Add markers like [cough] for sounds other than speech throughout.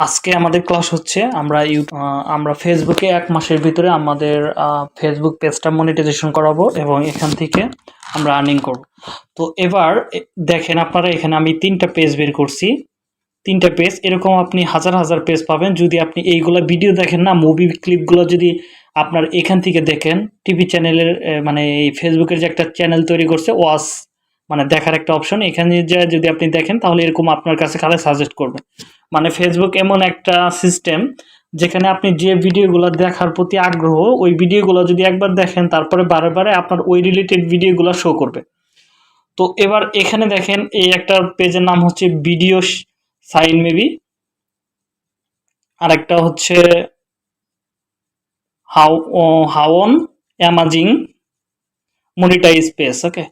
আজকে আমাদের ক্লাস হচ্ছে, আমরা ইউ আমরা ফেসবুকে এক মাসের ভিতরে আমাদের ফেসবুক পেজটা মনিটাইজেশন করাবো এবং এখান থেকে আমরা আর্নিং করব। তো এবার দেখেন আপনারা এখানে আমি তিনটা পেজ বের করছি। তিনটা পেজ এরকম আপনি হাজার হাজার পেজ পাবেন। যদি আপনি এইগুলা ভিডিও দেখেন না মুভি ক্লিপগুলো যদি আপনার এখান থেকে দেখেন টিভি চ্যানেলের মানে এই ফেসবুকের যে একটা চ্যানেল তৈরি করছে ওয়াস মানে দেখার একটা অপশন এখানে যে যদি আপনি দেখেন, তাহলে এরকম আপনার কাছে খালে সাজেস্ট করবে? মানে ফেসবুক এমন একটা সিস্টেম যেখানে আপনি যে ভিডিওগুলো দেখার প্রতি আগ্রহ, ওই ভিডিওগুলো যদি একবার দেখেন, তারপরে বারে বারে আপনার ওই রিলেটেড ভিডিওগুলো শো করবে। তো এবার এখানে দেখেন, এই একটা পেজের নাম হচ্ছে ভিডিও সাইন মেবি আর একটা হচ্ছে হাউ হাওন অ্যামাজিং মনিটাইজ পেজ ওকে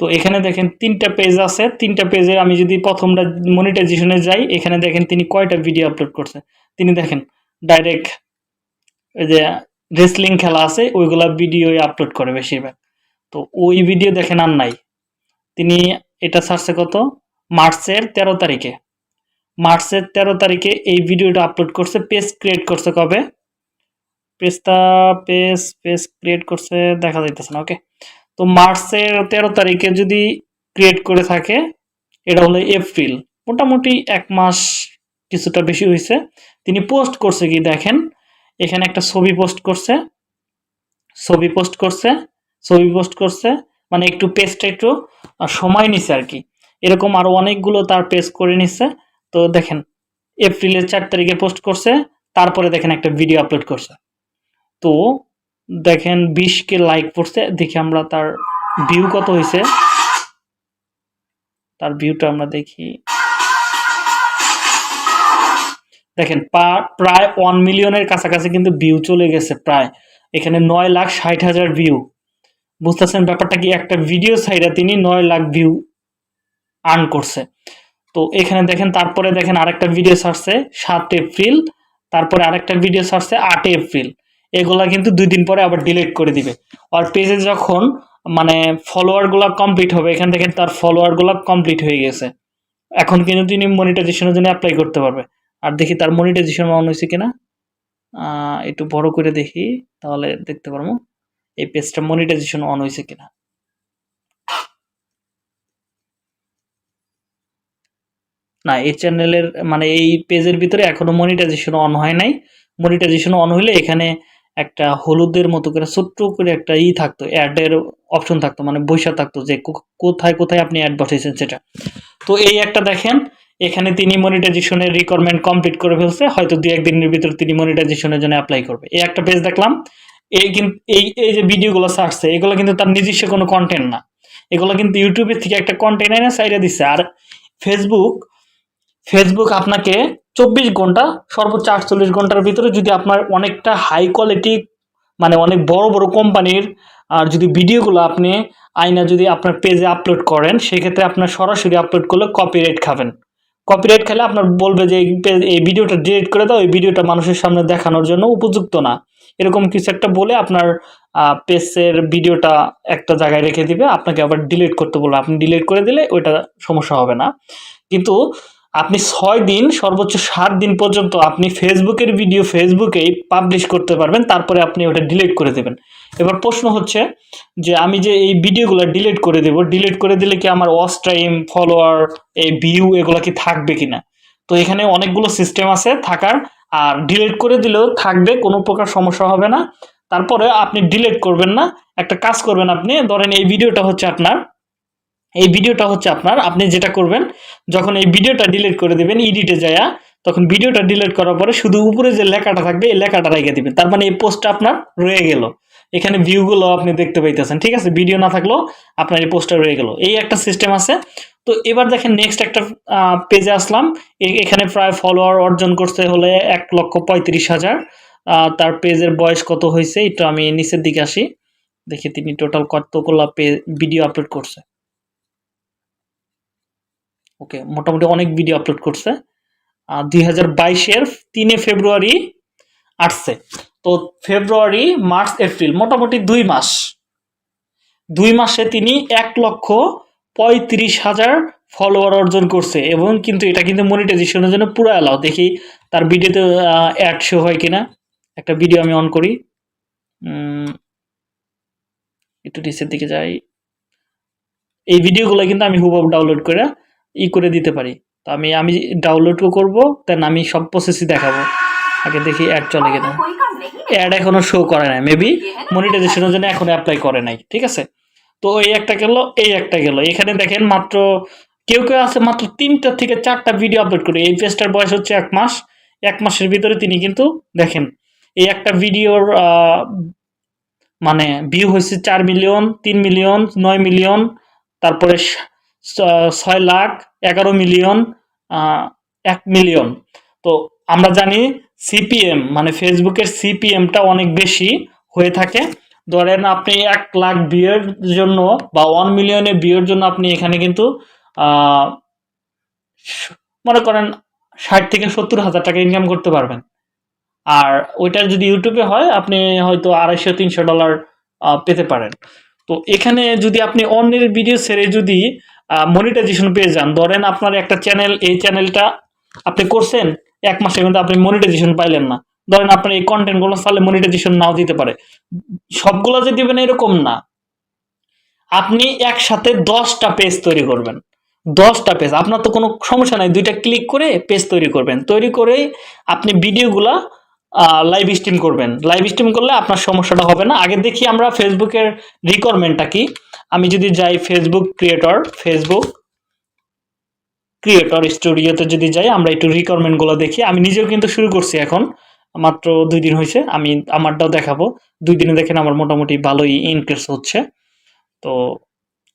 তো এখানে দেখেন তিনটা পেজ আছে। তিনটা পেজে আমি যদি প্রথমটা মনিটাইজেশনে যাই, এখানে দেখেন তিনি কয়টা ভিডিও আপলোড করছে। তিনি দেখেন ডাইরেক্ট ওই যে রেসলিং খেলা আছে, ওইগুলা ভিডিও আপলোড করে বেশিরভাগ। তো ওই ভিডিও দেখেন আর নাই। তিনি এটা ছাড়ছে কত? মার্চের তেরো তারিখে। মার্চের তেরো তারিখে এই ভিডিওটা আপলোড করছে পেজ ক্রিয়েট করছে কবে? পেজটা পেজ পেজ ক্রিয়েট করছে, দেখা যাইতেছে না ওকে তো মার্চের তেরো তারিখে যদি ক্রিয়েট করে থাকে, এটা হলো এপ্রিল। মোটামুটি এক মাস কিছুটা বেশি হয়েছে। তিনি পোস্ট করছে কি দেখেন, এখানে একটা ছবি পোস্ট করছে, ছবি পোস্ট করছে, ছবি পোস্ট করছে মানে একটু পেজটা একটু সময় নিছে আর কি। এরকম আরও অনেকগুলো তার পেজ করে নিচ্ছে তো দেখেন, এপ্রিলের চার তারিখে পোস্ট করছে, তারপরে দেখেন একটা ভিডিও আপলোড করছে। তো দেখেন বিশ কে লাইক পড়ছে দেখি আমরা তার ভিউ কত হয়েছে তার ভিউটা আমরা দেখি। দেখেন প্রায় ওয়ান মিলিয়নের কাছাকাছি কিন্তু ভিউ চলে গেছে প্রায়। এখানে নয় লাখ ষাট হাজার ভিউ বুঝতেছেন ব্যাপারটা কি? একটা ভিডিও সাইডে তিনি নয় লাখ ভিউ আর্ন করছে। তো এখানে দেখেন, তারপরে দেখেন আরেকটা ভিডিও ছাড়ছে সাত এপ্রিল, তারপরে আরেকটা ভিডিও ছাড়ছে আট এপ্রিল। এগুলা কিন্তু দুই দিন পরে আবার ডিলিট করে দিবে। আর পেজে যখন মানে ফলোয়ারগুলা কমপ্লিট হবে, এখান থেকে তার ফলোয়ারগুলা কমপ্লিট হয়ে গেছে। এখন কিন্তু তিনি মনিটাইজেশনের জন্য অ্যাপ্লাই করতে পারবে। আর দেখি তার মনিটাইজেশন অন হয়েছে কিনা। একটু বড় করে দেখি, তাহলে দেখতে পারব। এই পেজটা মনিটাইজেশন অন হয়েছে কিনা। না, এই চ্যানেলের মানে এই পেজের ভিতরে এখনও মনিটাইজেশন অন হয় নাই। মনিটাইজেশন অন হইলে এখানে একটা হলুদের মতো করে, ছোট্ট করে একটা ই থাকতো অ্যাডের অপশন থাকতো মানে বৈশা থাকতো যে কোথায় কোথায় আপনি অ্যাড বসাইছেন সেটা। তো এই একটা দেখেন, এখানে তিনি মনিটাইজেশনের রিকোয়ারমেন্ট কমপ্লিট করে ফেলছে, হয়তো দু একদিনের ভিতরে তিনি মনিটাইজেশনের জন্য অ্যাপ্লাই করবে। এই একটা পেজ দেখলাম, এই কিন্তু এই এই যে ভিডিওগুলো ছাড়ছে, এগুলো কিন্তু তার নিজস্ব কোনো কন্টেন্ট না। এগুলো কিন্তু ইউটিউবের থেকে একটা কন্টেন্ট এনে সাইডে দিচ্ছে আর ফেসবুক ফেসবুক আপনাকে চব্বিশ ঘণ্টা, সর্বোচ্চ আটচল্লিশ ঘণ্টার ভিতরে যদি আপনার অনেকটা হাই কোয়ালিটি মানে অনেক বড় বড় কোম্পানির, আর যদি ভিডিওগুলো আপনি আইনা যদি আপনার পেজে আপলোড করেন, সেক্ষেত্রে আপনার সরাসরি আপলোড করলে কপিরাইট খাবেন। কপিরাইট খেলে আপনার বলবে যে এই ভিডিওটা ডিলিট করে দাও, এই ভিডিওটা মানুষের সামনে দেখানোর জন্য উপযুক্ত না। এরকম কিছু একটা বলে আপনার পেজের ভিডিওটা একটা জায়গায় রেখে দিবে, আপনাকে আবার ডিলিট করতে বলবে। আপনি ডিলিট করে দিলে ওইটা সমস্যা হবে না। কিন্তু আপনি ছয় দিন, সর্বোচ্চ সাত দিন পর্যন্ত আপনি ফেসবুকের ভিডিও ফেসবুকেই পাবলিশ করতে পারবেন, তারপরে আপনি ওটা ডিলিট করে দেবেন। এবার প্রশ্ন হচ্ছে যে আমি যে এই ভিডিওগুলো ডিলিট করে দেব ডিলিট করে দিলে কি আমার ওয়াচ টাইম ফলোয়ার এই ভিউ এগুলো কি থাকবে কিনা? তো এখানে অনেকগুলো সিস্টেম আছে থাকার, আর ডিলিট করে দিলেও থাকবে, কোনো প্রকার সমস্যা হবে না। তারপরে আপনি ডিলিট করবেন না। একটা কাজ করবেন আপনি, ধরেন এই ভিডিওটা হচ্ছে আপনার এই ভিডিওটা হচ্ছে আপনার, আপনি যেটা করবেন, যখন এই ভিডিওটা ডিলিট করে দিবেন ইডিটে যায়া, তখন ভিডিওটা ডিলিট করার পরে শুধু উপরে যে লেখাটা থাকবে, এই লেখাটা রেখে দিবেন। তার মানে এই পোস্টটা আপনার রয়ে গেল। এখানে ভিউগুলো আপনি দেখতে পাইতেছেন, ঠিক আছে? ভিডিও না থাকলেও আপনার এই পোস্টটা রয়ে গেল। এই একটা সিস্টেম আছে। তো এবার দেখেন নেক্সট একটা পেজে আসলাম। এখানে প্রায় ফলোয়ার অর্জন করতে হলে এক লক্ষ পঁয়ত্রিশ হাজার। তার পেজের বয়স কত হয়েছে এটা আমি নিচের দিকে আসি। দেখি তিনি টোটাল কতগুলো ভিডিও আপলোড করছে। ওকে মোটামুটি অনেক ভিডিও আপলোড করছে। দুই হাজার বাইশের তিনে ফেব্রুয়ারি আসছে। তো ফেব্রুয়ারি, মার্চ, এপ্রিল, মোটামুটি দুই মাস। দুই মাসে তিনি এক লক্ষ পঁয়ত্রিশ হাজার ফলোয়ার অর্জন করছে এবং কিন্তু এটা কিন্তু মনিটাইজেশনের জন্য পুরো অ্যালাউ দেখি তার ভিডিওতে অ্যাড শো হয় কিনা। একটা ভিডিও আমি অন করি। একটু নিচের দিকে যাই। এই ভিডিওগুলো কিন্তু আমি হুবহু ডাউনলোড করে ই করে দিতে পারি। তো আমি আমি ডাউনলোডও করব দেন আমি সব প্রসেসই দেখাবো। আগে দেখি অ্যাড চলে কিনা। অ্যাড এখনও শো করে নাই। মেবি মনিটাইজেশনের জন্য এখন অ্যাপ্লাই করে নাই, ঠিক আছে? তো এই একটা গেল, এই একটা গেল। এখানে দেখেন মাত্র, কেউ কেউ আছে মাত্র তিনটা থেকে চারটা ভিডিও আপলোড করে। এই পেজটার বয়স হচ্ছে এক মাস। এক মাসের ভিতরে তিনি কিন্তু দেখেন, এই একটা ভিডিওর মানে ভিউ হয়েছে চার মিলিয়ন তিন মিলিয়ন নয় মিলিয়ন তারপরে ছয় লাখ এগারো মিলিয়ন এক মিলিয়ন। তো আমরা জানি সিপিএম মানে ফেসবুকের সিপিএমটা অনেক বেশি হয়ে থাকে। ধরেন আপনি এক লাখ ভিউয়ের জন্য বা ওয়ান মিলিয়নের ভিউয়ের জন্য আপনি এখানে কিন্তু মনে করেন ষাট থেকে সত্তর হাজার টাকা ইনকাম করতে পারবেন। আর ওইটা যদি ইউটিউবে হয়, আপনি হয়তো আড়াইশো, তিনশো ডলার পেতে পারেন। তো এখানে যদি আপনি অন্যের ভিডিও ছেড়ে যদি মনিটাইজেশন পেয়ে যান। ধরেন আপনার একটা চ্যানেল এই চ্যানেলটা আপনি করছেন, এক মাসের মধ্যে আপনি মনিটাইজেশন পাইলেন না। ধরেন আপনার এই কন্টেন্টগুলো তাহলে মনিটাইজেশন নাও দিতে পারে। সবগুলো যে দিবেন এরকম না। আপনি একসাথে দশটা পেজ তৈরি করবেন। দশটা পেজ আপনার তো কোনো সমস্যা নাই, দুইটা ক্লিক করে পেজ তৈরি করবেন। তৈরি করে আপনি ভিডিওগুলা লাইভ স্ট্রিম করবেন। লাইভ স্ট্রিম করলে আপনার সমস্যাটা হবে না। আগে দেখি আমরা ফেসবুকের রিকোয়ারমেন্টটা কি। আমি যদি যাই ফেসবুক ক্রিয়েটর ফেসবুক ক্রিয়েটর স্টুডিওতে যদি যাই, আমরা একটু রিকোয়ারমেন্টগুলো দেখি। আমি নিজেও কিন্তু শুরু করছি এখন, মাত্র দুই দিন হয়েছে, আমি আমারটাও দেখাবো। দুই দিনে দেখেন আমার মোটামুটি ভালোই ইনক্রিজ হচ্ছে। তো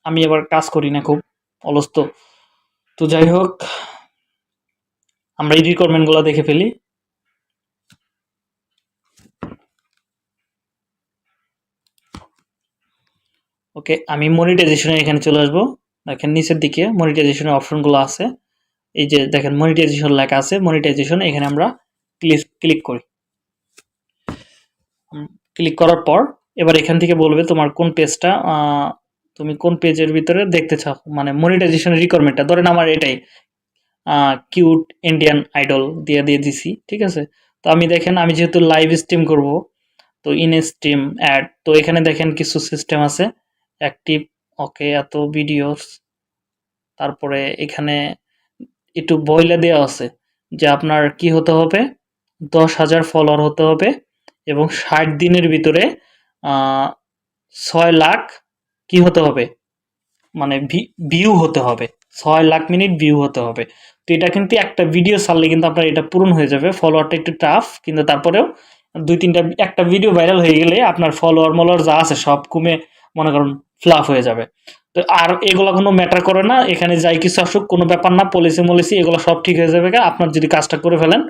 আমি এবার কাজ করি না খুব, অলস তো। তো যাই হোক, আমরা এই রিকোয়ারমেন্টগুলো দেখে ফেলি। ওকে, আমি মনিটাইজেশনে এখানে চলে আসব। দেখেন নিচের দিকে মনিটাইজেশনের অপশনগুলো আছে। এই যে দেখেন মনিটাইজেশন লেখা আছে মনিটাইজেশন এখানে আমরা ক্লিক ক্লিক করি। ক্লিক করার পর এবার এখান থেকে বলবে তোমার কোন পেজটা তুমি কোন পেজের ভিতরে দেখতে চাও? মানে মনিটাইজেশনের রিকোয়ারমেন্টটা ধরেন আমার এটাই কিউট ইন্ডিয়ান আইডল দিয়ে দিয়ে দিছি, ঠিক আছে? তো আমি দেখেন, আমি যেহেতু লাইভ স্ট্রিম করব, তো ইন স্ট্রিম অ্যাড তো এখানে দেখেন কিছু সিস্টেম আছে। অ্যাক্টিভ ওকে এত ভিডিওস তারপরে এখানে একটু বইলে দেওয়া আছে যে আপনার কি হতে হবে? দশ হাজার ফলোয়ার হতে হবে এবং ষাট দিনের ভিতরে ছয় লাখ কি হতে হবে? মানে ভিউ হতে হবে। ছয় লাখ মিনিট ভিউ হতে হবে। তো এটা কিন্তু একটা ভিডিও ছাড়লে কিন্তু আপনার এটা পূরণ হয়ে যাবে। ফলোয়ারটা একটু টাফ কিন্তু তারপরেও দুই তিনটা, একটা ভিডিও ভাইরাল হয়ে গেলে আপনার ফলোয়ার মলোয়ার যা আছে সব কমে, মনে করুন ফ্লাফ হয়ে যাবে। তো আর এগুলো কোনো ম্যাটার করে না, এখানে যাই কিছু আসুক, কোনো ব্যাপার না পলিসি মলিসি, এগুলো সব ঠিক হয়ে যাবে আপনার যদি কাজটা করে ফেলেন,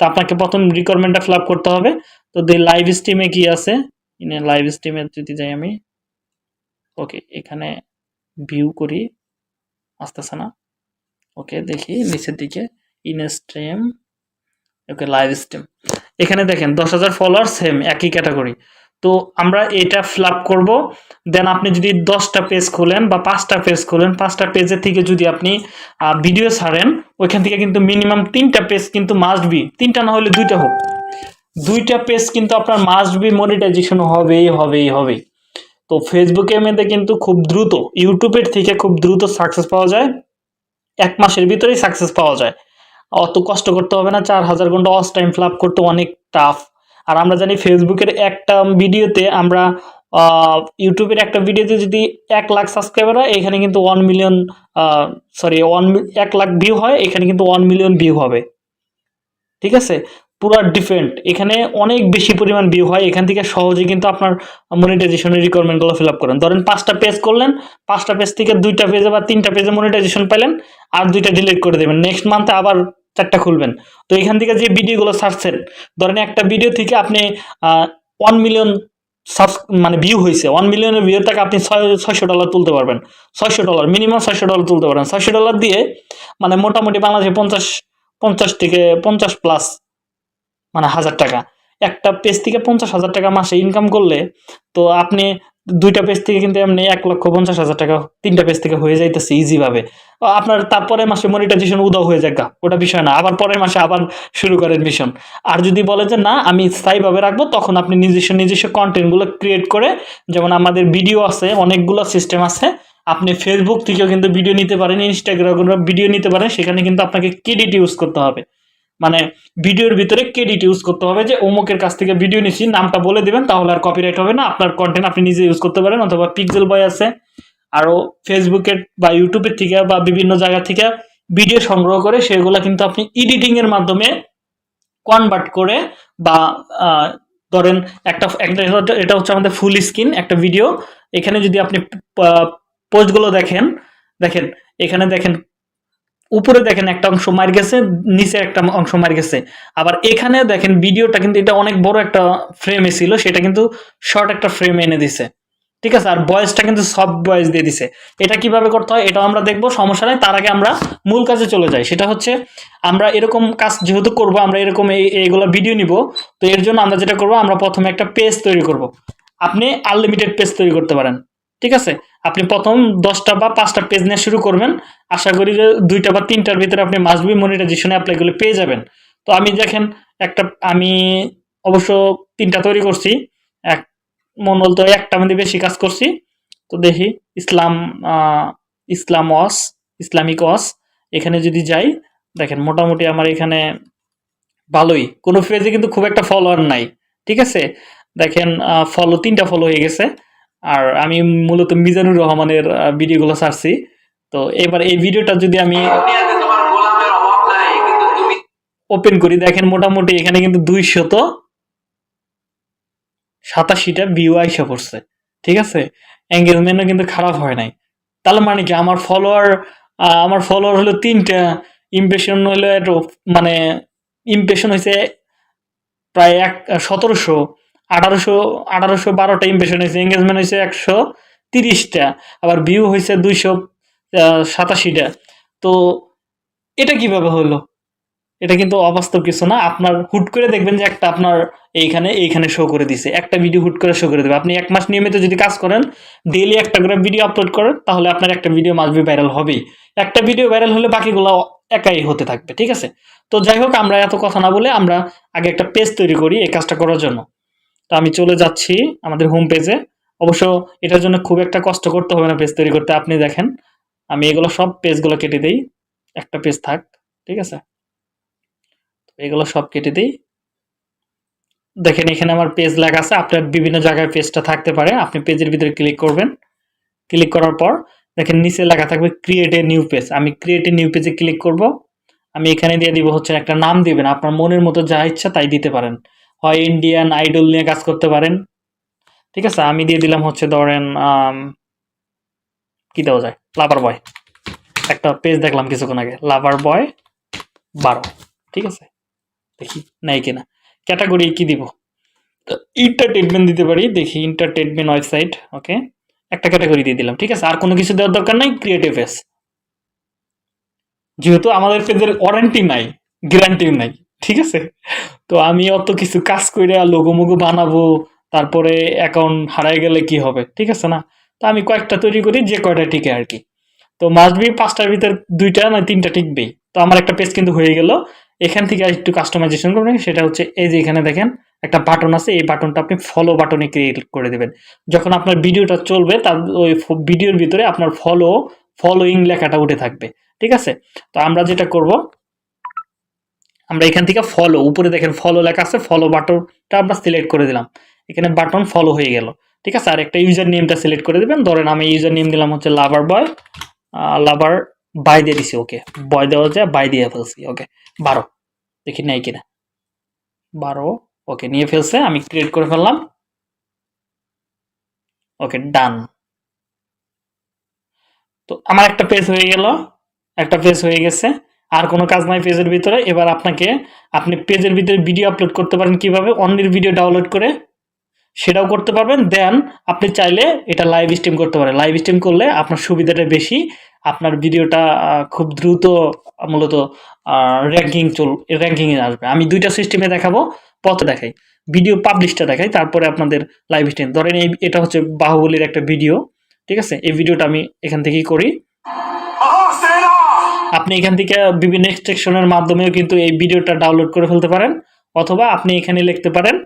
তো আপনাকে প্রথম রিকোয়ারমেন্টটা ফিল করতে হবে। তো লাইভ স্ট্রিমে কি আছে? লাইভ স্ট্রিমে যদি যাই আমি ওকে এখানে ভিউ করি, আসতেছে না। ওকে দেখি, নিচের দিকে in stream okay live stream এখানে দেখেন, দশ হাজার ফলোয়ার সেম একই ক্যাটাগরি তো আমরা এটা ফিল আপ করব। দেন আপনি যদি দশটা পেজ খোলেন বা পাঁচটা পেজ খোলেন, পাঁচটা পেজের থেকে যদি আপনি ভিডিও ছাড়েন, ওইখান থেকে কিন্তু মিনিমাম তিনটা পেজ কিন্তু মাস্ট বি তিনটা না হলে দুইটা হোক। দুইটা পেজ কিন্তু আপনার মাস্ট বি মনিটাইজেশন হবেই হবেই হবেই। তো ফেসবুকের মধ্যে কিন্তু খুব দ্রুত ইউটিউবের থেকে খুব দ্রুত সাকসেস পাওয়া যায়। এক মাসের ভিতরেই সাকসেস পাওয়া যায়। অত কষ্ট করতে হবে না, চার হাজার ঘণ্টা অস টাইম ফিল আপ করতে অনেক টাফ আর আমরা জানি ফেসবুকের একটা ভিডিওতে আমরা ইউটিউবের একটা ভিডিওতে যদি এক লাখ সাবস্ক্রাইবার হয়, এখানে কিন্তু ওয়ান মিলিয়ন সরি ওয়ান এক লাখ ভিউ হয়, এখানে কিন্তু ওয়ান মিলিয়ন ভিউ হবে। ঠিক আছে? পুরো ডিফারেন্ট এখানে অনেক বেশি পরিমাণ ভিউ হয়। এখান থেকে সহজে কিন্তু আপনার মনিটাইজেশনের রিকোয়ারমেন্টগুলো ফিল আপ করেন। ধরেন পাঁচটা পেজ করলেন, পাঁচটা পেজ থেকে দুইটা পেজে বা তিনটা পেজে মনিটাইজেশন পেলেন, আর দুইটা ডিলিট করে দেবেন। নেক্সট মান্থে আবার চারটা খুলবেন। তো এখান থেকে যে ভিডিওগুলো ছাড়ছেন, ধরেন একটা ভিডিও থেকে আপনি ওয়ান মিলিয়ন সাবস মানে ভিউ হয়েছে ওয়ান মিলিয়নের ভিউ থেকে আপনি ছয়, ছয়শো ডলার তুলতে পারবেন। ছয়শো ডলার মিনিমাম ছয়শো ডলার তুলতে পারবেন ছয়শো ডলার দিয়ে মানে মোটামুটি বাংলাদেশে পঞ্চাশ পঞ্চাশ থেকে পঞ্চাশ প্লাস মানে হাজার টাকা। একটা পেজ থেকে পঞ্চাশ হাজার টাকা মাসে ইনকাম করলে, তো আপনি দুইটা পেজ থেকে কিন্তু এমনি এক লক্ষ পঞ্চাশ হাজার টাকা তিনটা পেজ থেকে হয়ে যাইতেছে ইজিভাবে আপনার তারপরে মাসে মনিটাইজেশন উদাও হয়ে যাক ওটা বিষয় না। আবার পরের মাসে আবার শুরু করেন মিশন আর যদি বলে যে, না, আমি স্থায়ীভাবে রাখব, তখন আপনি নিজস্ব নিজস্ব কন্টেন্টগুলো ক্রিয়েট করে, যেমন আমাদের ভিডিও আছে, অনেকগুলো সিস্টেম আছে, আপনি ফেসবুক থেকেও কিন্তু ভিডিও নিতে পারেন ইনস্টাগ্রাম ভিডিও নিতে পারেন, সেখানে কিন্তু আপনাকে ক্রেডিট ইউজ করতে হবে। মানে ভিডিওর ভিতরে ক্রেডিট ইউজ করতে হবে যে অমুকের কাছ থেকে ভিডিও নিচ্ছি নামটা বলে দিবেন, তাহলে আর কপিরাইট হবে না। আপনার কন্টেন্ট আপনি নিজে ইউজ করতে পারেন, অথবা পিক্সেল বয় আছে আরও ফেসবুকের বা ইউটিউবের থেকে বা বিভিন্ন জায়গা থেকে ভিডিও সংগ্রহ করে, সেগুলো কিন্তু আপনি এডিটিংয়ের মাধ্যমে কনভার্ট করে বা ধরেন একটা একটা এটা হচ্ছে আমাদের ফুল স্ক্রিন একটা ভিডিও এখানে যদি আপনি পোস্টগুলো দেখেন দেখেন, এখানে দেখেন উপরে দেখেন একটা অংশ মার গেছে নিচে একটা অংশ মার গেছে। আবার এখানে দেখেন ভিডিওটা কিন্তু এটা অনেক বড় একটা ফ্রেমে ছিল, সেটা কিন্তু শর্ট একটা ফ্রেমে এনে দিছে। ঠিক আছে? আর বয়েসটা কিন্তু সফট বয়েস দিয়ে দিছে। এটা কীভাবে করতে হয় এটাও আমরা দেখব, সমস্যা নেই। তার আগে আমরা মূল কাজে চলে যাই। সেটা হচ্ছে, আমরা এরকম কাজ যেহেতু করব, আমরা এরকম এই, এইগুলো ভিডিও নিব, তো এর জন্য আমরা যেটা করব, আমরা প্রথমে একটা পেজ তৈরি করব। আপনি আনলিমিটেড পেজ তৈরি করতে পারেন। ঠিক আছে? আপনি প্রথম দশটা বা পাঁচটা পেজ নিয়ে শুরু করবেন। আশা করি যে দুইটা বা তিনটার ভিতরে আপনি মাসবি মনিটাইজেশন করলে পেয়ে যাবেন। তো আমি দেখেন একটা, আমি অবশ্য তিনটা তৈরি করছি। এক মনোল তো একটা মধ্যে বেশি কাজ করছি। তো দেখি, ইসলাম ইসলাম ওয়াস, ইসলামিক ওয়াস, এখানে যদি যাই, দেখেন মোটামুটি আমার এখানে ভালোই। কোনো পেজে কিন্তু খুব একটা ফলোয়ার নাই। ঠিক আছে? দেখেন ফলো তিনটা ফলো হয়ে গেছে। আর আমি মূলত মিজানুর রহমানের ভিডিওগুলো ছাড়ছি। তো এবার এই ভিডিওটা যদি আমি ওপেন করি, দেখেন মোটামুটি এখানে কিন্তু দুইশত সাতাশিটা ভিউ আইসা পড়ছে, ঠিক আছে? এঙ্গেজমেন্টও কিন্তু খারাপ হয় নাই। তাহলে মানে কি? আমার ফলোয়ার আমার ফলোয়ার হলো তিনটা ইমপ্রেশন হলো মানে ইমপ্রেশন হয়েছে প্রায় এক, সতেরোশো। আঠারোশো আঠারোশো বারোটা ইমপ্রেশন হয়েছে এঙ্গেজমেন্ট হয়েছে একশো তিরিশটা, আবার ভিউ হয়েছে দুইশো সাতাশিটা। তো এটা কীভাবে হলো? এটা কিন্তু অবাস্তব কিছু না। আপনার হুট করে দেখবেন যে একটা আপনার এইখানে এইখানে শো করে দিছে। একটা ভিডিও হুট করে শো করে দেবে। আপনি এক মাস নিয়মিত যদি কাজ করেন ডেইলি একটা করে ভিডিও আপলোড করেন, তাহলে আপনার একটা ভিডিও মাসবি ভাইরাল হবেই। একটা ভিডিও ভাইরাল হলে বাকিগুলো একাই হতে থাকবে, ঠিক আছে? তো যাই হোক, আমরা এত কথা না বলে আমরা আগে একটা পেজ তৈরি করি এই কাজটা করার জন্য। আমি চলে যাচ্ছি আমাদের হোম পেজে অবশ্য এটার জন্য খুব একটা কষ্ট করতে হবে না পেজ তৈরি করতে, আপনি দেখেন। আমি এগুলো সব পেজগুলো কেটে দিই, একটা পেজ থাক, ঠিক আছে? এগুলো সব কেটে দিই। দেখেন, এখানে আমার পেজ লেখা আছে আপনার বিভিন্ন জায়গায় পেজটা থাকতে পারে। আপনি পেজের ভিতরে ক্লিক করবেন। ক্লিক করার পর, দেখেন, নিচে লেখা থাকবে ক্রিয়েট এ নিউ পেজ আমি ক্রিয়েট এ নিউ পেজে ক্লিক করব। আমি এখানে দিয়ে দিব হচ্ছে একটা নাম দিবেন। আপনার মনের মতো যা ইচ্ছা তাই দিতে পারেন। হয় ইন্ডিয়ান আইডল নিয়ে কাজ করতে পারেন। ঠিক আছে, আমি দিয়ে দিলাম হচ্ছে ধরেন কি দেওয়া যায়? লাভার বয় একটা পেজ দেখলাম কিছুক্ষণ আগে লাভার বয় বারো। ঠিক আছে? দেখি, নাই কিনা। ক্যাটাগরি কি দিব? এন্টারটেনমেন্ট দিতে পারি, দেখি ইন্টারটেনমেন্ট ওয়েবসাইট ওকে একটা ক্যাটাগরি দিয়ে দিলাম, ঠিক আছে? আর কোনো কিছু দেওয়ার দরকার নাই ক্রিয়েটিভ পেজ যেহেতু আমাদের পেজের ওয়ারেন্টি নাই গ্যারান্টি নাই। ঠিক আছে? তো আমি অত কিছু কাজ করে লোগো মোগো বানাবো, তারপরে অ্যাকাউন্ট হারাই গেলে কি হবে? ঠিক আছে না? তো আমি কয়েকটা তৈরি করি, যে কয়টা টিকে আর কি। তো মাস্ট পাঁচটার ভিতর দুইটা না তিনটা টিকবেই। তো আমার একটা পেজ কিন্তু হয়ে গেল। এখান থেকে একটু কাস্টমাইজেশন করবেন। সেটা হচ্ছে এই যে এখানে দেখেন, একটা বাটন আছে। এই বাটনটা আপনি ফলো বাটনে ক্রিয়েট করে দেবেন। যখন আপনার ভিডিওটা চলবে, তার ওই ভিডিওর ভিতরে আপনার ফলো ফলোইং লেখাটা উঠে থাকবে। ঠিক আছে? তো আমরা যেটা করব আমরা এখান থেকে ফলো উপরে দেখেন ফলো লেখা আছে ফলো বাটনটা আমরা সিলেক্ট করে দিলাম। এখানে বাটন ফলো হয়ে গেল, ঠিক আছে? আর একটা ইউজার নেমটা সিলেক্ট করে দেবেন। ধরেন আমি ইউজার নেম দিলাম হচ্ছে লাভার বয় লাভার বাই দিয়ে দিছি ওকে বয় দেওয়া যায় বাই দিয়ে ফেলছি ওকে বারো, দেখি নাই কিনা। বারো ওকে নিয়ে ফেলছে, আমি ক্রিয়েট করে ফেললাম। ওকে ডান তো আমার একটা পেজ হয়ে গেল, একটা পেজ হয়ে গেছে। আর কোনো কাজ নাই পেজের ভিতরে। এবার আপনাকে, আপনি পেজের ভিতরে ভিডিও আপলোড করতে পারেন কীভাবে? অন্যের ভিডিও ডাউনলোড করে সেটাও করতে পারবেন। দেন আপনি চাইলে এটা লাইভ স্ট্রিম করতে পারেন। লাইভ স্ট্রিম করলে আপনার সুবিধাটা বেশি। আপনার ভিডিওটা খুব দ্রুত মূলত র্যাঙ্কিং চল র্যাঙ্কিংয়ে আসবে। আমি দুইটা সিস্টেমে দেখাবো, পথে দেখাই। ভিডিও পাবলিশটা দেখাই, তারপরে আপনাদের লাইভ স্ট্রিম ধরেন এই, এটা হচ্ছে বাহুবলীর একটা ভিডিও ঠিক আছে? এই ভিডিওটা আমি এখান থেকেই করি। আপনি এখান থেকে বিভিন্ন এক্সট্রাকশনের মাধ্যমেও কিন্তু এই ভিডিওটা ডাউনলোড করে ফেলতে পারেন, অথবা আপনি এখানে লিখতে পারেন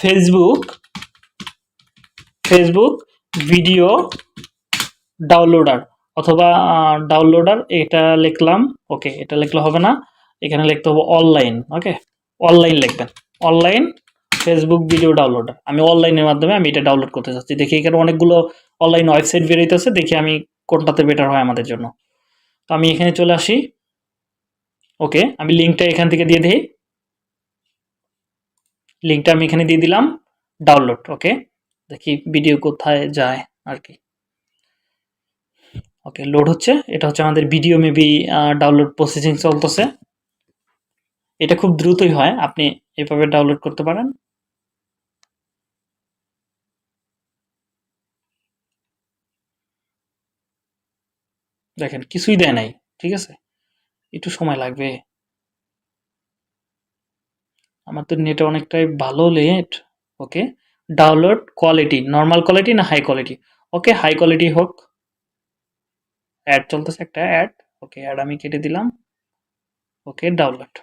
ফেসবুক ফেসবুক ভিডিও ডাউনলোডার অথবা ডাউনলোডার এটা লিখলাম ওকে এটা লিখলে হবে না, এখানে লিখতে হবে অনলাইন ওকে অনলাইন লিখবেন অনলাইন ফেসবুক ভিডিও ডাউনলোডার আমি অনলাইনের মাধ্যমে আমি এটা ডাউনলোড করতে চাচ্ছি, দেখি এখানে অনেকগুলো অনলাইন ওয়েবসাইট বেরোইতেছে দেখি আমি কোনটাতে বেটার হয় আমাদের জন্য। তো আমি এখানে চলে আসি। ওকে, আমি লিঙ্কটা এখান থেকে দিয়ে দিই। লিঙ্কটা আমি এখানে দিয়ে দিলাম, ডাউনলোড, ওকে? দেখি ভিডিও কোথায় যায় আর কি। ওকে, লোড হচ্ছে। এটা হচ্ছে আমাদের ভিডিও, মেবি ডাউনলোড প্রসেসিং চলতেছে। এটা খুব দ্রুতই হয়, আপনি এভাবে ডাউনলোড করতে পারেন। দেখেন, কিছুই দেয় নাই, ঠিক আছে? একটু সময় লাগবে। আমার তো নেট অনেকটাই ভালো late okay? Download quality, normal quality না high quality? Okay, high quality হোক। অ্যাড চলতেছে একটা অ্যাড, ওকে, অ্যাড আমি কেটে দিলাম। Okay, download.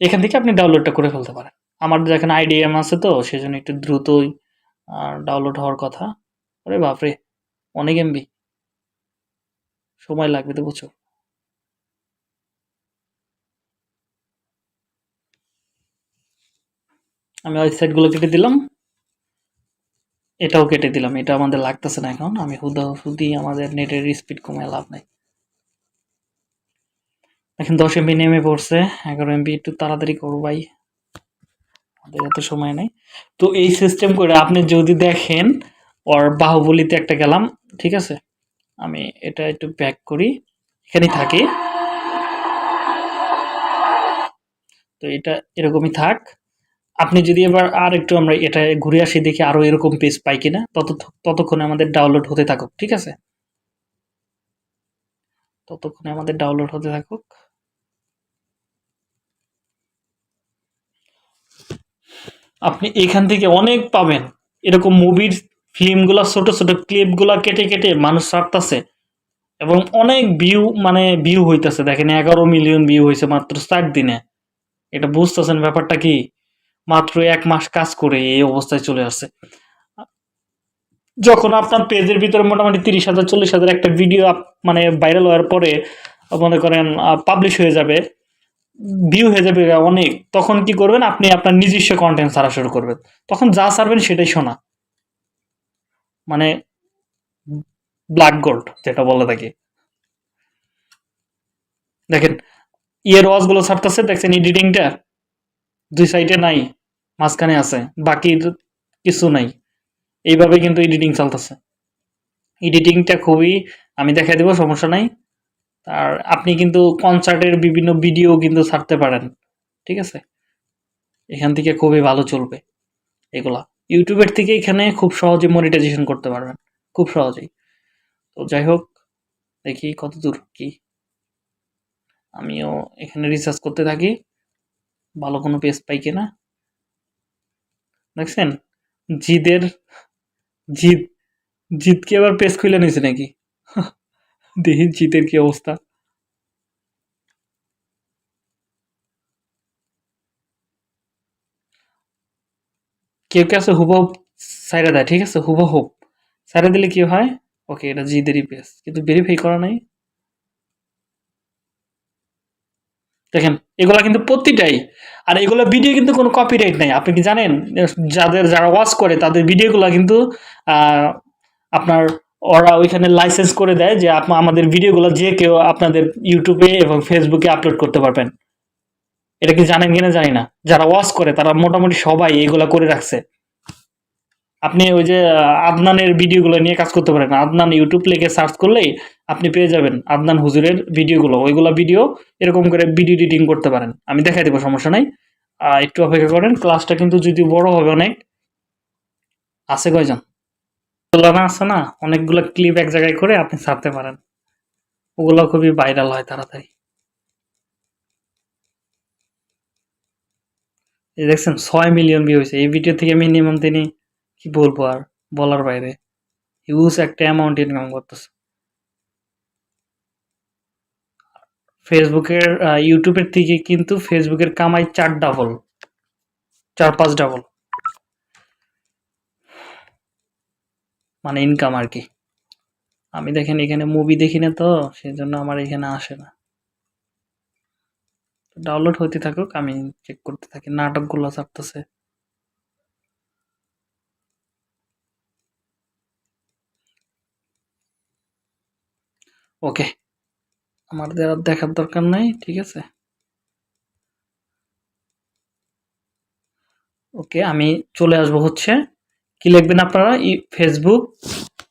এখান থেকে আপনি ডাউনলোডটা করে ফেলতে পারেন। আমার দেখেন আইডিএম আছে তো, সেজন্য একটু দ্রুতই ডাউনলোড হওয়ার কথা। আরে বাপরে, অনেক এমবি। সময় লাগবে তো বুঝছ? আমি ওয়েবসাইটগুলো কেটে দিলাম। এটাও কেটে দিলাম। এটা আমাদের লাগতেছে না এখন। আমি হুদা হুদি আমাদের নেটের স্পিড কমে লাভ নাই। এখন দশ এমবি নেমে পড়ছে। এগারো এমবি একটু তাড়াতাড়ি করো ভাই। আমাদের এত সময় নেই। তো এই সিস্টেম করে আপনি যদি দেখেন, ওর বাহুবলিতে একটা গেলাম, ঠিক আছে? আমি এটা একটু ব্যাক করি। এখানেই থাকি। তো এটা এরকমই থাক। আপনি যদি এবার আর একটু আমরা এটা ঘুরে আসি, দেখি আরও এরকম পেজ পাই কিনা তত ততক্ষণে আমাদের ডাউনলোড হতে থাকুক, ঠিক আছে? ততক্ষণে আমাদের ডাউনলোড হতে থাকুক। আপনি এখান থেকে অনেক পাবেন। এরকম মুভির ফিল্মগুলো, ছোট ছোট ক্লিপগুলো কেটে কেটে মানুষ ছাড়তেছে। এবং অনেক ভিউ মানে ভিউ হইতেছে। দেখেন, এগারো মিলিয়ন ভিউ হয়েছে মাত্র চার দিনে। এটা বুঝতেছেন ব্যাপারটা কি? মাত্র এক মাস কাজ করে এই অবস্থায় চলে আসছে। যখন আপনার পেজের ভিতরে মোটামুটি তিরিশ হাজার, চল্লিশ হাজার একটা ভিডিও মানে ভাইরাল হওয়ার পরে, মনে করেন পাবলিশ হয়ে যাবে ভিউ হয়ে যাবে অনেক, তখন কি করবেন? আপনি আপনার নিজস্ব কন্টেন্ট ছাড়া শুরু করবেন। তখন যা ছাড়বেন সেটাই শোনা। মানে ব্ল্যাক গোল্ড যেটা বলে থাকি দেখেন ইয়ের ওয়াজগুলো ছাড়তেছে, দেখছেন এডিটিংটা দুই সাইডে নাই, মাঝখানে আছে, বাকি কিছু নাই। এইভাবে কিন্তু এডিটিং চলতেছে। এডিটিংটা খুবই, আমি দেখাই দেবো, সমস্যা নাই। আর আপনি কিন্তু কনসার্টের বিভিন্ন ভিডিও কিন্তু ছাড়তে পারেন, ঠিক আছে? এখান থেকে খুবই ভালো চলবে, এগুলা। ইউটিউবের থেকে এখানে খুব সহজে মনিটাইজেশন করতে পারবেন। খুব সহজেই। তো যাই হোক, দেখি কত দূর কি। আমিও এখানে রিসার্চ করতে থাকি। ভালো কোনো পেজ পাই কিনা। দেখছেন? জিদের, জিদ, জিদকে আবার পেজ খুলে নিয়েছে নাকি? [laughs] দেখি জিতের কি অবস্থা। কেউ কে আছে হুবহুব সাইরা দেয়? ঠিক আছে হুবহুব সাইরা দিলে কি হয়? ওকে এটা জিদেরই পেজ কিন্তু ভেরিফাই করা নাই। দেখেন, এগুলা কিন্তু প্রতিটাই। আর এগুলো ভিডিও কিন্তু কোনো কপিরাইট নাই। আপনি কি জানেন? যাদের, যারা ওয়াচ করে, তাদের ভিডিওগুলো কিন্তু আপনার ওরা ওইখানে লাইসেন্স করে দেয় যে আমাদের ভিডিওগুলো যে কেউ আপনাদের ইউটিউবে এবং ফেসবুকে আপলোড করতে পারবেন। এটা কি জানেন কিনা জানি না। যারা ওয়াশ করে, তারা মোটামুটি সবাই এগুলা করে রাখছে। আপনি ওই যে আদনানের ভিডিওগুলো নিয়ে কাজ করতে পারেন। আদনান ইউটিউব লেগে সার্চ করলেই আপনি পেয়ে যাবেন আদনান হুজুরের ভিডিওগুলো। ওইগুলো ভিডিও এরকম করে ভিডিও এডিটিং করতে পারেন। আমি দেখাই দেবো, সমস্যা নাই। একটু অপেক্ষা করেন ক্লাসটা কিন্তু যদি বড় হবে অনেক। আছে কয়জন? তুলনা আছে না? অনেকগুলো ক্লিপ এক জায়গায় করে আপনি ছাড়তে পারেন। ওগুলো খুবই ভাইরাল হয় তাড়াতাড়ি। দেখছেন, ছয় মিলিয়ন ভিউ হয়েছে। এই ভিডিও থেকে মিনিমাম তিনি কি বলব আর? বলার বাইরে। হিউজ একটা অ্যামাউন্ট ইনকাম করতেছে। ফেসবুকের ইউটিউবের থেকে কিন্তু ফেসবুকের কামাই চার ডাবল চার, পাঁচ ডাবল মানে ইনকাম আর কি। আমি দেখেন এখানে মুভি দেখি না তো সেই জন্য আমার এখানে আসে না। ডাউনলোড হতে থাকুক, আমি চেক করতে থাকি। নাটকগুলো ছাড়তেছে। ওকে আমাদের আর দেখার দরকার নাই, ঠিক আছে? ওকে আমি চলে আসব হচ্ছে। কি লিখবেন আপনারা? ফেসবুক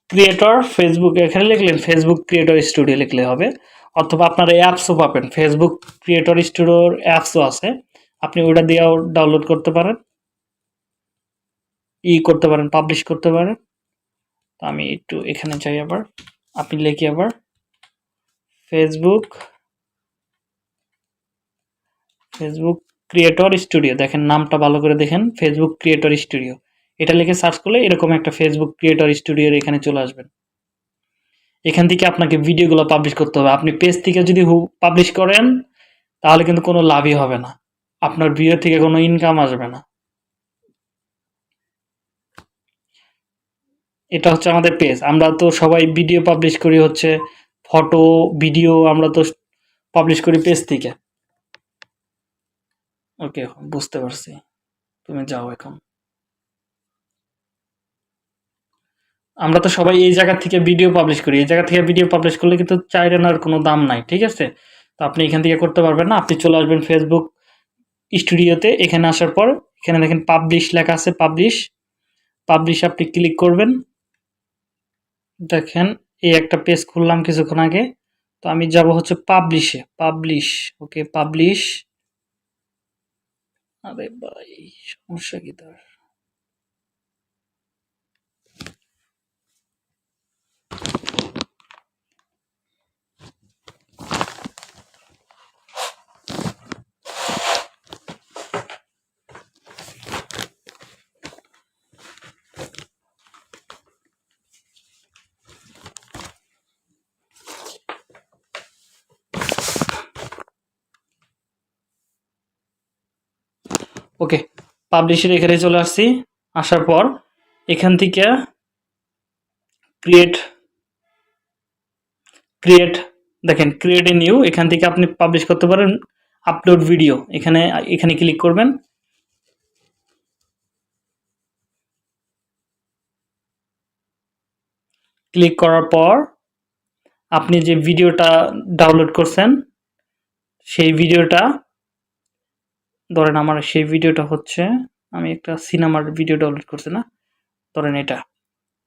ক্রিয়েটর ফেসবুক এখানে লিখলেন ফেসবুক ক্রিয়েটর স্টুডিও লিখলে হবে। অথবা আপনারা অ্যাপসও পাবেন। ফেসবুক ক্রিয়েটর স্টুডিওর অ্যাপসও আছে। আপনি ওটা দিয়েও ডাউনলোড করতে পারেন। ই করতে পারেন পাবলিশ করতে পারেন। তো আমি একটু এখানে যাই আবার। আপনি লিখি আবার। ফেসবুক ফেসবুক ক্রিয়েটর স্টুডিও দেখেন নামটা ভালো করে দেখেন। ফেসবুক ক্রিয়েটর স্টুডিও এটা লিখে সার্চ করলে এরকম একটা ফেসবুক ক্রিয়েটর স্টুডিওর এখানে চলে আসবেন। এখান থেকে আপনাকে ভিডিওগুলো পাবলিশ করতে হবে। আপনি পেজ থেকে যদি পাবলিশ করেন, তাহলে কিন্তু কোনো লাভই হবে না। আপনার ভিডিও থেকে কোনো ইনকাম আসবে না। এটা হচ্ছে আমাদের পেজ আমরা তো সবাই ভিডিও পাবলিশ করি হচ্ছে ফটো ভিডিও আমরা তো পাবলিশ করি পেজ থেকে। ওকে বুঝতে পারছি। তুমি যাও এখন। আমরা তো সবাই এই জায়গা থেকে ভিডিও পাবলিশ করি। এই জায়গা থেকে ভিডিও পাবলিশ করলে কিন্তু চাইরে নেওয়ার কোনো দাম নাই, ঠিক আছে? তো আপনি এখান থেকে করতে পারবেন না। আপনি চলে আসবেন ফেসবুক স্টুডিওতে এখানে আসার পর এখানে দেখেন পাবলিশ লেখা আছে পাবলিশ পাবলিশ আপনি ক্লিক করবেন। দেখেন, এই একটা পেজ খুললাম কিছুক্ষণ আগে। তো আমি যাব হচ্ছে পাবলিশে পাবলিশ ওকে পাবলিশ আরে ভাই, সমস্যা কি তার ওকে পাবলিশের এখানে চলে আসছি। আসার পর এখান থেকে ক্রিয়েট ক্রিয়েট দেখেন ক্রিয়েট এ নিউ এখান থেকে আপনি পাবলিশ করতে পারেন আপলোড ভিডিও এখানে এখানে ক্লিক করবেন। ক্লিক করার পর আপনি যে ভিডিওটা ডাউনলোড করছেন, সেই ভিডিওটা ধরেন আমার সেই ভিডিওটা হচ্ছে, আমি একটা সিনেমার ভিডিও ডাউনলোড করছি না? ধরেন এটা।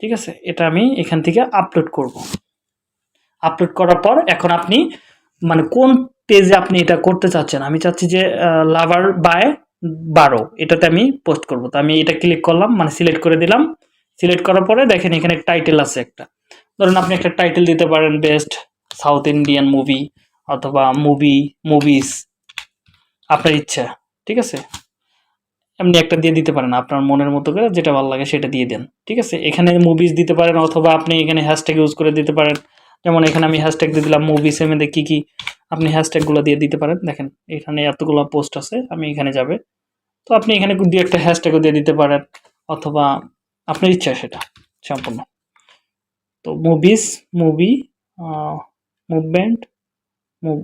ঠিক আছে? এটা আমি এখান থেকে আপলোড করব। আপলোড করার পর এখন আপনি মানে কোন পেজে আপনি এটা করতে চাচ্ছেন? আমি চাচ্ছি যে লাভার বাই বারো। এটাতে আমি পোস্ট করব। তো আমি এটা ক্লিক করলাম মানে সিলেক্ট করে দিলাম। সিলেক্ট করার পরে দেখেন এখানে টাইটেল আছে একটা। ধরুন আপনি একটা টাইটেল দিতে পারেন বেস্ট সাউথ ইন্ডিয়ান মুভি অথবা মুভি মুভিস আপনার ইচ্ছা। ঠিক আছে? এমনি একটা দিয়ে দিতে পারেন আপনার মনের মতো করে, যেটা ভালো লাগে সেটা দিয়ে দেন, ঠিক আছে? এখানে মুভিজ দিতে পারেন অথবা আপনি এখানে হ্যাশট্যাগ ইউজ করে দিতে পারেন। যেমন এখানে আমি হ্যাশট্যাগ দিয়ে দিলাম মুভিস এমএতে কী কী আপনি হ্যাশট্যাগুলো দিয়ে দিতে পারেন। দেখেন, এখানে এতগুলো পোস্ট আছে, আমি এখানে যাবে। তো আপনি এখানে দু একটা হ্যাশট্যাগও দিয়ে দিতে পারেন, অথবা আপনার ইচ্ছা সেটা, সম্পূর্ণ। তো movies movie movement move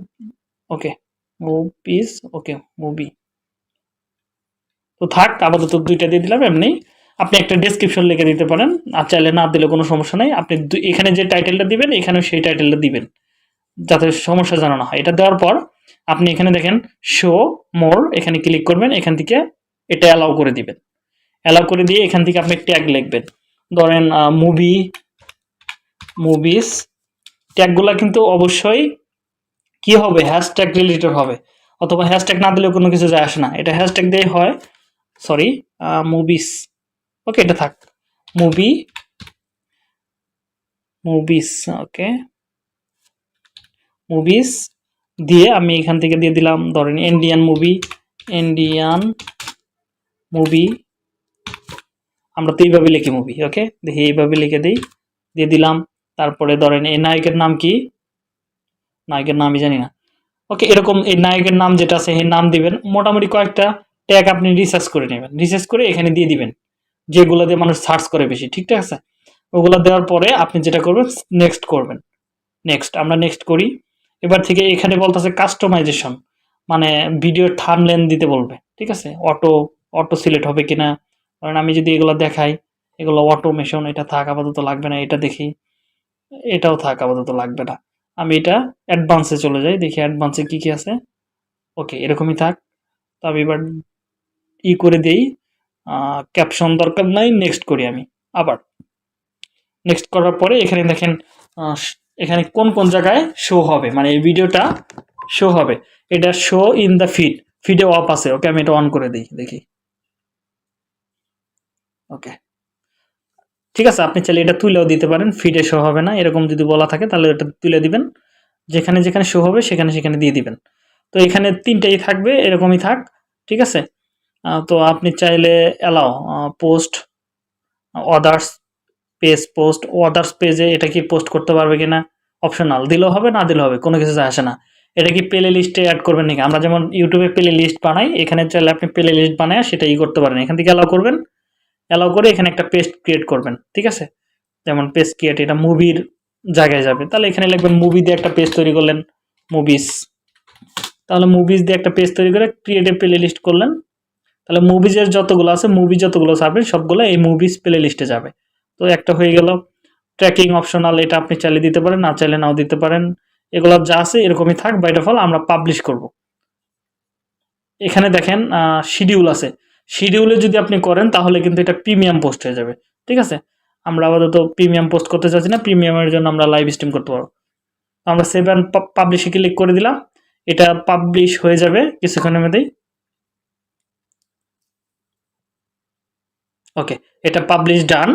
okay movies okay movie তো থাক, আপাতত দুইটা দিয়ে দিলাম, এমনি। আপনি একটা ডেসক্রিপশন লিখে দিতে পারেন। আর চাইলে না দিলে কোনো সমস্যা নেই। আপনি এখানে যে টাইটেলটা দিবেন, এখানেও সেই টাইটেলটা দিবেন। যাতে সমস্যা জানা না হয়। এটা দেওয়ার পর আপনি এখানে দেখেন শো মোর এখানে ক্লিক করবেন, এখান থেকে এটা অ্যালাউ করে দিবেন। অ্যালাউ করে দিয়ে এখান থেকে আপনি ট্যাগ লিখবেন। ধরেন মুভি মুভিস ট্যাগগুলা কিন্তু অবশ্যই কি হবে? হ্যাশট্যাগ রিলেটেড হবে। অথবা হ্যাশট্যাগ না দিলেও কোনো কিছু যায় আসে না। এটা হ্যাশট্যাগ দিয়ে হয়। সরি মুভিস ওকে এটা থাক। মুভি মুভিস ওকে মুভিস দিয়ে আমি এখান থেকে দিয়ে দিলাম, ধরেন ইন্ডিয়ান মুভি ইন্ডিয়ান মুভি আমরা তো এইভাবে লিখি মুভি ওকে দেখি, এইভাবে লিখে দিই। দিয়ে দিলাম, তারপরে ধরেন এই নায়কের নাম কি? নায়কের নামই জানি না। ওকে এরকম এই নায়কের নাম যেটা আছে, সেই নাম দিবেন। মোটামুটি কয়েকটা ট্যাগ আপনি রিসার্চ করে নেবেন। রিসার্চ করে এখানে দিয়ে দিবেন, যেগুলো দিয়ে মানুষ সার্চ করে বেশি, ঠিক আছে? ওগুলো দেওয়ার পরে আপনি যেটা করবেন নেক্সট করবেন। নেক্সট আমরা নেক্সট করি। এবার থেকে এখানে বলতেছে কাস্টমাইজেশন মানে ভিডিও ভিডিওর থামলেন দিতে বলবে, ঠিক আছে? অটো অটো সিলেক্ট হবে কিনা? কারণ আমি যদি এগুলো দেখাই, এগুলো অটোমেশন এটা থাক, আপাতত লাগবে না, এটা দেখি, এটাও থাক, আপাতত লাগবে না। আমি এটা অ্যাডভান্সে চলে যাই, দেখি অ্যাডভান্সে কী কী আছে। ওকে এরকমই থাক। তো আমি এবার ই করে দিই ক্যাপশন দরকার নাই নেক্সট করি আমি, আবার। নেক্সট করার পরে এখানে দেখেন এখানে কোন কোন জায়গায় শো হবে মানে এই ভিডিওটা শো হবে। এটা শো ইন দ্য ফিড ফিডে অফ আছে, ওকে আমি এটা অন করে দিই, দেখি। ওকে। ঠিক আছে, আপনি চাইলে এটা তুলেও দিতে পারেন ফিডে শো হবে না, এরকম যদি বলা থাকে তাহলে এটা তুলে দিবেন। যেখানে যেখানে শো হবে, সেখানে সেখানে দিয়ে দিবেন। তো এখানে তিনটাই থাকবে, এরকমই থাক, ঠিক আছে? তো আপনি চাইলে allow post others page post others পেজে এটা কি পোস্ট করতে পারবে কিনা? অপশনাল দিলেও হবে, না দিলেও হবে, কোনো কিছু আসে না। এটা কি প্লে লিস্টে অ্যাড করবেন নাকি? আমরা যেমন ইউটিউবে প্লে লিস্ট বানাই, এখানে চাইলে আপনি প্লে লিস্ট বানায় সেটা ই করতে পারেন। এখান থেকে অ্যালাউ করবেন। অ্যালাউ করে এখানে একটা পেজ ক্রিয়েট করবেন, ঠিক আছে? যেমন পেজ ক্রিয়েট এটা মুভির জায়গায় যাবে। তাহলে এখানে লিখবেন মুভি দিয়ে একটা পেজ তৈরি করলেন মুভিস তাহলে মুভিস দিয়ে একটা পেজ তৈরি করে ক্রিয়েটিভ প্লে লিস্ট করলেন। তাহলে মুভিজের যতগুলো আছে মুভি যতগুলো ছাড়বেন সবগুলো এই মুভিস প্লে লিস্টে যাবে। তো একটা হয়ে গেল। ট্র্যাকিং অপশনাল এটা আপনি চাইলে দিতে পারেন, না চাইলে নাও দিতে পারেন। এগুলো যা আছে, এরকমই থাক বাই ডিফল আমরা পাবলিশ করব। এখানে দেখেন শিডিউল আছে। শিডিউলে যদি আপনি করেন, তাহলে কিন্তু এটা প্রিমিয়াম পোস্ট হয়ে যাবে। ঠিক আছে? আমরা আপাতত প্রিমিয়াম পোস্ট করতে চাচ্ছি না প্রিমিয়ামের জন্য আমরা লাইভ স্ট্রিম করতে পারব। আমরা সেভ অ্যান্ড পাবলিশে ক্লিক করে দিলাম। এটা পাবলিশ হয়ে যাবে কিছুক্ষণের মধ্যেই। ওকে এটা পাবলিশ ডান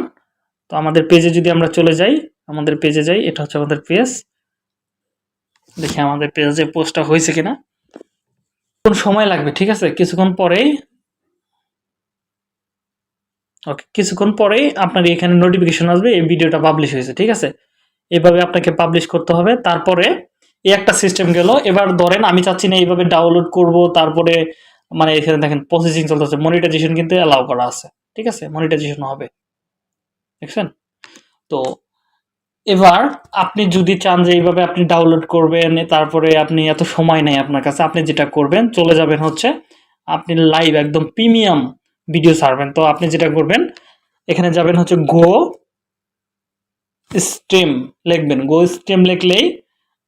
তো আমাদের পেজে যদি আমরা চলে যাই, আমাদের পেজে যাই, এটা হচ্ছে আমাদের পেজ দেখি আমাদের পেজে পোস্টটা হয়েছে কিনা। কোন সময় লাগবে, ঠিক আছে? কিছুক্ষণ পরেই ওকে কিছুক্ষণ পরেই আপনার এখানে নোটিফিকেশন আসবে, এই ভিডিওটা পাবলিশ হয়েছে, ঠিক আছে? এভাবে আপনাকে পাবলিশ করতে হবে। তারপরে এই একটা সিস্টেম গেল। এবার ধরেন আমি চাচ্ছি না এইভাবে ডাউনলোড করব, তারপরে মানে এখানে দেখেন প্রসেসিং চলতেছে মনিটাইজেশন কিন্তু অ্যালাউ করা আছে। ঠিক আছে? মনিটাইজেশন হবে। দেখছেন? তো এবার আপনি যদি চান যে এইভাবে আপনি ডাউনলোড করবেন, তারপরে আপনি এত সময় নেই আপনার কাছে, আপনি যেটা করবেন, চলে যাবেন হচ্ছে আপনি লাইভ একদম প্রিমিয়াম ভিডিও ছাড়বেন। তো আপনি যেটা করবেন, এখানে যাবেন হচ্ছে গো স্ট্রিম লিখবেন। গো স্ট্রিম লিখলেই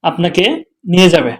আপনাকে নিয়ে যাবে।